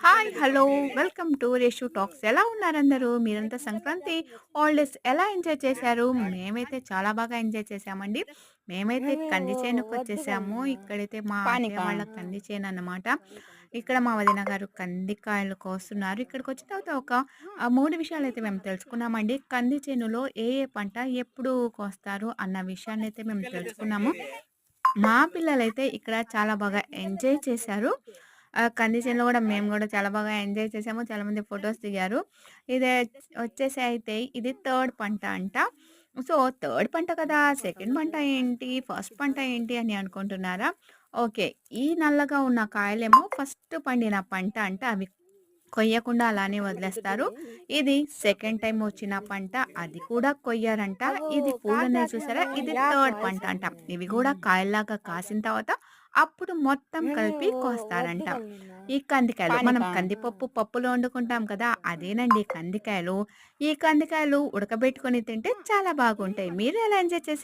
Hi! Hello! Welcome to Reshu talks. ఎలా ఉన్నారందరూ? మీరంతా సంక్రాంతి హాలిడేస్ ఎలా ఎంజాయ్ చేశారు? మేమైతే చాలా బాగా ఎంజాయ్ చేశామండి. మేమైతే కంది చేనుకొచ్చేసాము. ఇక్కడైతే మా? వాళ్ళ కంది చేనన్నమాట. ఇక్కడ మా వదిన గారు కందికాయలు కోస్తున్నారు. ఇక్కడికొచ్చిన తర్వాత ఒక ఆహ్, 3 విషయాలైతే మేము తెలుసుకున్నామండి. కంది చేనులో ఏ ఏ పంట ఎప్పుడు కోస్తారు అన్న విషయాన్నైతే మేము తెలుసుకున్నాము. మా పిల్లలైతే ఇక్కడ చాలా బాగా ఎంజాయ్ చేశారు. చేనులో గూడా మేము గూడా చాలా బాగా ఎంజాయ్ చేసాము. చాలామంది ఫోటోస్ దిగారు. ఇదే వచ్చేసి అయితే ఇది థర్డ్ పంట అంట. సో, థర్డ్ పంట కదా! సెకండ్ పంట ఏంటి? ఫస్ట్ పంట ఏంటి? అని అనుకుంటున్నారా? ఓకే. ఈ నల్లగా ఉన్న కాయలేమో ఫస్ట్ పండిన పంట అంట. అవి కొయ్యకుండా అలానే వదిలేస్తారు. ఇది సెకండ్ టైమ్ వచ్చిన పంట. అది కూడా కొయ్యరంట. ఇది పూలున్నాయి చూసారా? ఇది థర్డ్ పంట అంట. ఇవి గూడా కాయల్లాగా కాసిన తర్వాత అప్పుడు మొత్తం కలిపి కోస్తారంట. ఈ కందికాయలు మనం? కందిపప్పు పప్పులో వండుకుంటాం కదా! అదేనండి కందికాయలు. ఈ కందికాయలు ఉడకబెట్టుకొని తింటే చాలా బాగుంటాయి. మీరు ఎలా ఎంజాయ్ చేశారు?